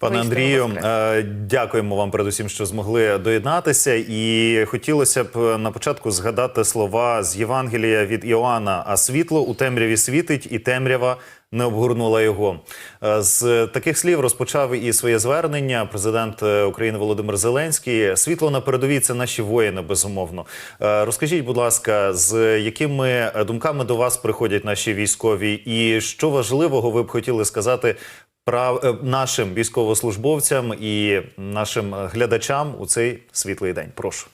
Пане Андрію, е, дякуємо вам передусім, що змогли доєднатися. І хотілося б е, на початку згадати слова з Євангелія від Іоанна: а світло у темряві світить, і темрява не обгорнула його. Е, З таких слів розпочав і своє звернення президент е, України Володимир Зеленський. Світло на передовій це наші воїни, безумовно. Е, Розкажіть, будь ласка, з якими думками до вас приходять наші військові, і що важливого ви б хотіли сказати прав нашим військовослужбовцям і нашим глядачам у цей світлий день. Прошу.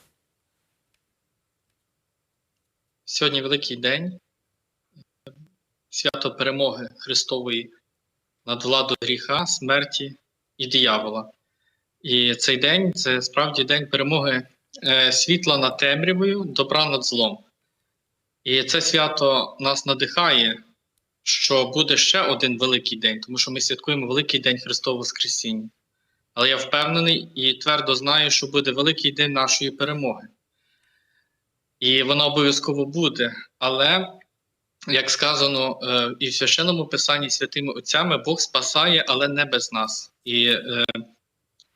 Сьогодні великий день, свято перемоги Христової над владою гріха, смерті і диявола. І цей день це справді день перемоги е, світла над темрявою, добра над злом. І це свято нас надихає, що буде ще один великий день, тому що ми святкуємо великий день Христового Воскресіння. Але я впевнений і твердо знаю, що буде великий день нашої перемоги. І вона обов'язково буде. Але, як сказано е, і в священному писанні святими отцями, Бог спасає, але не без нас. І е,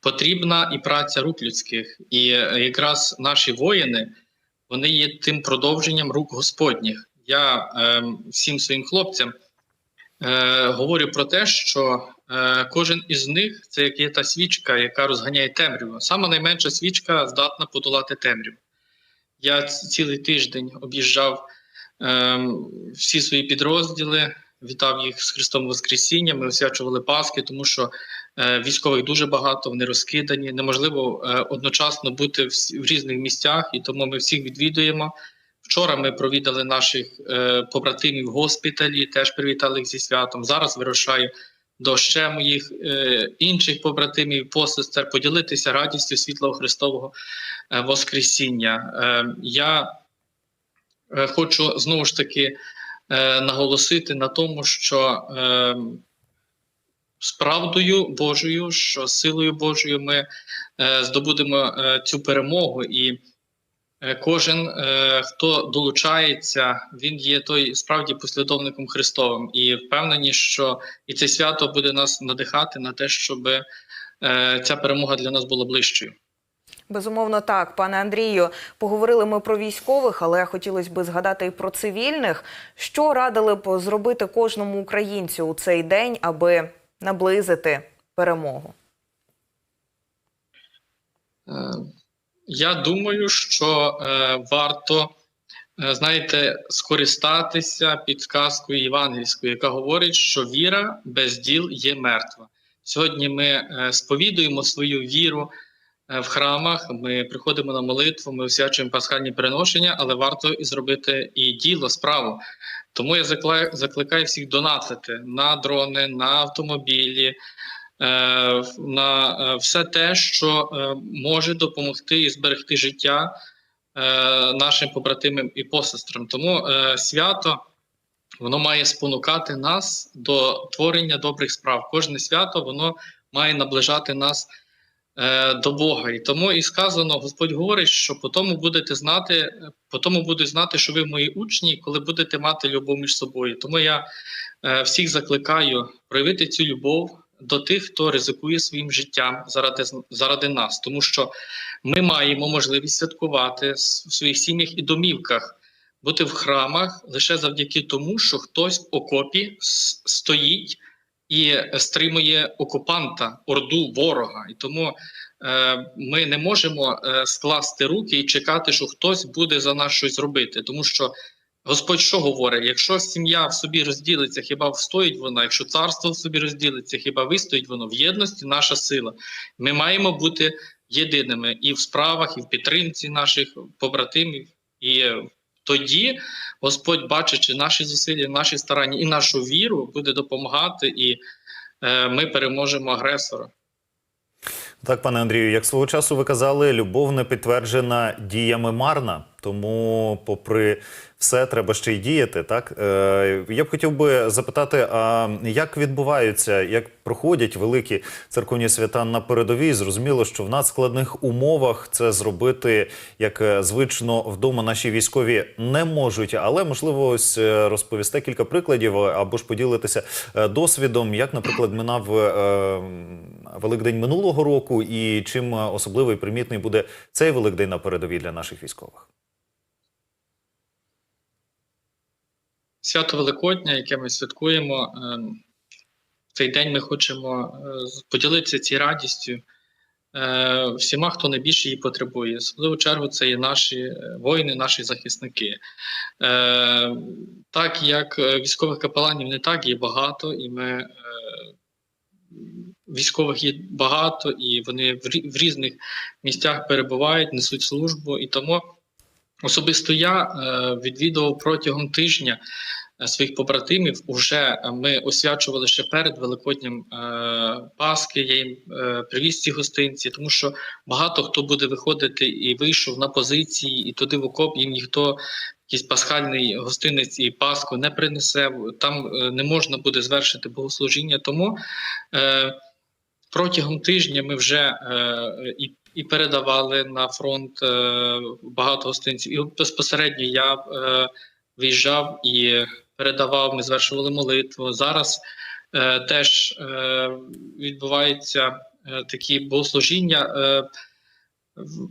потрібна і праця рук людських. І е, якраз наші воїни вони є тим продовженням рук Господніх. Я е, всім своїм хлопцям е, говорю про те, що е, кожен із них це як є та свічка, яка розганяє темряву. Сама найменша свічка здатна подолати темряву. Я цілий тиждень об'їжджав всі свої підрозділи, вітав їх з Христом Воскресінням, ми освячували Пасхи, тому що е, військових дуже багато, вони розкидані. Неможливо е, одночасно бути в, різних місцях, і тому ми всіх відвідуємо. Вчора ми провідали наших е, побратимів в госпіталі, теж привітали їх зі святом. Зараз вирушаю до ще моїх інших побратимів, посестер, поділитися радістю світлого Христового Воскресіння. Е, Я хочу знову ж таки е, наголосити на тому, що е, з правдою Божою, що силою Божою ми е, здобудемо е, цю перемогу, і е, кожен, е, хто долучається, він є той справді послідовником Христовим. І впевнені, що і це свято буде нас надихати на те, щоб е, ця перемога для нас була ближчою. Безумовно, так, пане Андрію. Поговорили ми про військових, але хотілося б згадати і про цивільних. Що радили б зробити кожному українцю у цей день, аби наблизити перемогу? Е, Я думаю, що е, варто, е, знаєте, скористатися підказкою євангельською, яка говорить, що віра без діл є мертва. Сьогодні ми сповідуємо свою віру в храмах, ми приходимо на молитву, ми освячуємо пасхальні приношення, але варто і зробити і діло, справу. Тому я закликаю всіх донатити на дрони, на автомобілі, е, на е, все те, що е, може допомогти і зберегти життя е, нашим побратимам і посестрам. Тому е, свято воно має спонукати нас до творення добрих справ. Кожне свято воно має наближати нас е, до Бога. І тому і сказано, Господь говорить, що по тому будете знати, по тому будуть знати, що ви мої учні, коли будете мати любов між собою. Тому я е, всіх закликаю проявити цю любов до тих, хто ризикує своїм життям заради, заради нас, тому що ми маємо можливість святкувати в своїх сім'ях і домівках, бути в храмах лише завдяки тому, що хтось в окопі стоїть і стримує окупанта, орду ворога. І тому е, ми не можемо е, скласти руки і чекати, що хтось буде за нас щось робити, тому що Господь що говорить? Якщо сім'я в собі розділиться, хіба встоїть вона? Якщо царство в собі розділиться, хіба вистоїть воно в єдності? Наша сила. Ми маємо бути єдиними і в справах, і в підтримці наших побратимів. І тоді Господь, бачачи наші зусилля, наші старання і нашу віру, буде допомагати, і е, ми переможемо агресора. Так, пане Андрію, як свого часу ви казали, любов не підтверджена діями марна. Тому, попри все, треба ще й діяти. Так е, я б хотів би запитати, а як відбуваються, як проходять великі церковні свята на передовій? Зрозуміло, що в надскладних умовах це зробити як е, звично вдома наші військові не можуть, але можливо, ось е, розповісте кілька прикладів або ж поділитися е, досвідом, як, наприклад, минав е, Великдень минулого року, і чим е, особливий примітний буде цей Великдень на передовій для наших військових. Свято Великодня, яке ми святкуємо, ем, в цей день ми хочемо е, поділитися цією радістю е, всіма, хто найбільше її потребує. Особливо чергу це є наші е, воїни, наші захисники. Е, Так як е, військових капеланів не так є багато, і ми е, військових є багато, і вони в рі- в різних місцях перебувають, несуть службу. І тому особисто я е, відвідував протягом тижня е, своїх побратимів. Уже ми освячували ще перед Великоднім е, Пасхи. Я їм привіз ці гостинці, тому що багато хто буде виходити і вийшов на позиції, і туди в окоп їм ніхто. Якийсь пасхальний гостинець і Пасху не принесе, там не можна буде звершити богослужіння. Тому протягом тижня ми вже е, і, і передавали на фронт е, багато гостинців. І безпосередньо я е, виїжджав і передавав, ми звершували молитву. Зараз е, теж е, відбуваються е, такі богослужіння. Е,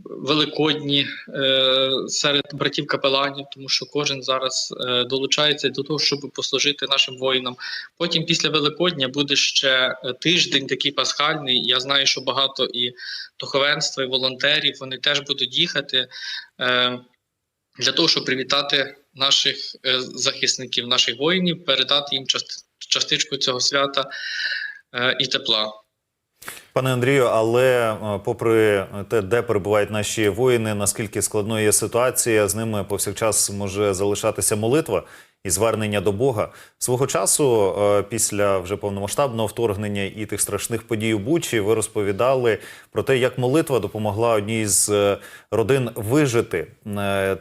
Великодні е, серед братів капеланів, тому що кожен зараз е, долучається до того, щоб послужити нашим воїнам. Потім після Великодня буде ще е, тиждень такий пасхальний. Я знаю, що багато і духовенства, і волонтерів вони теж будуть їхати для того, щоб привітати наших захисників, наших воїнів, передати їм част- частичку цього свята і тепла. Пане Андрію, але е, попри те, де перебувають наші воїни, наскільки складною є ситуація, з ними повсякчас може залишатися молитва і звернення до Бога. Свого часу, е, після вже повномасштабного вторгнення і тих страшних подій у Бучі, ви розповідали про те, як молитва допомогла одній з е, родин вижити.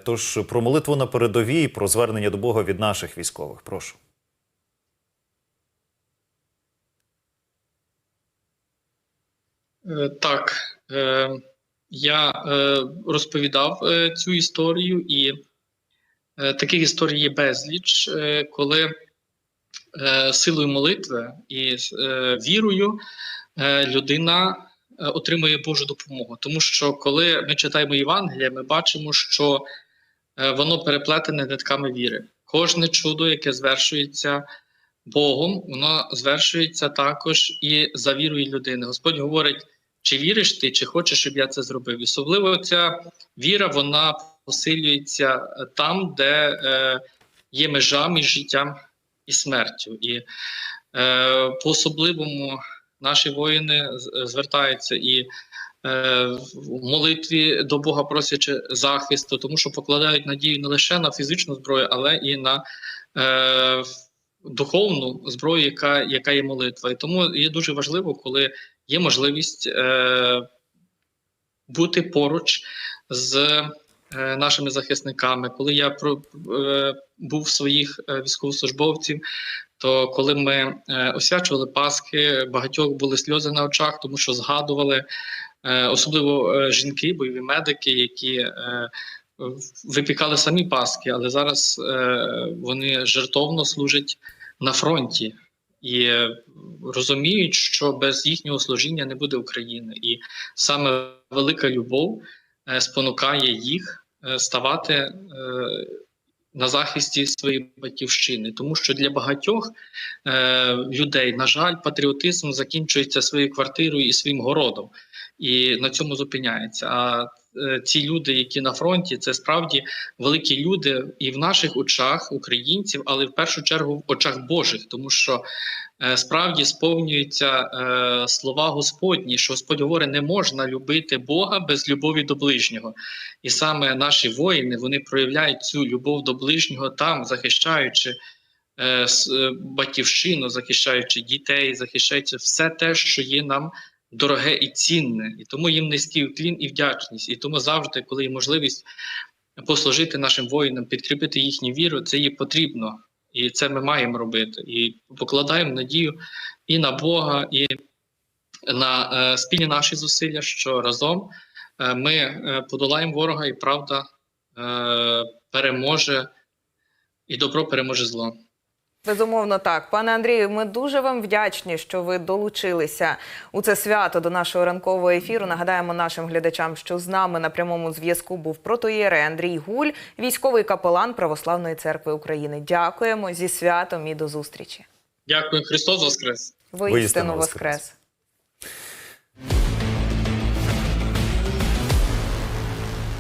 Тож про молитву на передовій, про звернення до Бога від наших військових. Прошу. Так, е, я е, розповідав е, цю історію, і е, таких історій є безліч, е, коли е, силою молитви і е, вірою е, людина е, отримує Божу допомогу. Тому що коли ми читаємо Євангелія, ми бачимо, що е, воно переплетене нитками віри. Кожне чудо, яке звершується Богом, воно звершується також і за вірою людини. Господь говорить. Чи віриш ти, чи хочеш, щоб я це зробив? Особливо ця віра вона посилюється е, там, де е, є межа між життям і смертю. І е, по-особливому наші воїни звертаються і е, в молитві до Бога просячи захисту, тому що покладають надію не лише на фізичну зброю, але і на е, духовну зброю, яка, яка є молитва. І тому є дуже важливо, коли є можливість е, бути поруч з е, нашими захисниками. Коли я про, е, був своїх е, військовослужбовців, то коли ми е, освячували Пасхи, багатьох були сльози на очах, тому що згадували е, особливо е, жінки, бойові медики, які е, випікали самі Пасхи, але зараз е, вони жертовно служать на фронті і е, розуміють, що без їхнього служіння не буде України. І саме велика любов е, спонукає їх е, ставати на захисті своєї батьківщини, тому що для багатьох людей, на жаль, патріотизм закінчується своєю квартирою і своїм городом, і на цьому зупиняється. А е, ці люди, які на фронті, це справді великі люди і в наших очах, українців, але в першу чергу в очах Божих, тому що е, справді сповнюються е, слова Господні, що Господь говорить, не можна любити Бога без любові до ближнього. І саме наші воїни вони проявляють цю любов до ближнього там, захищаючи батьківщину, захищаючи дітей, захищаючи все те, що є нам дороге і цінне. І тому їм низький уклін і вдячність. І тому завжди, коли є можливість послужити нашим воїнам, підкріпити їхню віру. Це їй потрібно, і це ми маємо робити. І покладаємо надію і на Бога, і на е, спільні наші зусилля, що разом е, ми е, подолаємо ворога, і правда е, переможе, і добро переможе зло. Безумовно, так. Пане Андрію, ми дуже вам вдячні, що ви долучилися у це свято до нашого ранкового ефіру. Нагадаємо нашим глядачам, що з нами на прямому зв'язку був протоєрей Андрій Гуль, військовий капелан Православної церкви України. Дякуємо зі святом і до зустрічі. Дякую, Христос Воскрес! Воістину Воістину воскрес. воскрес.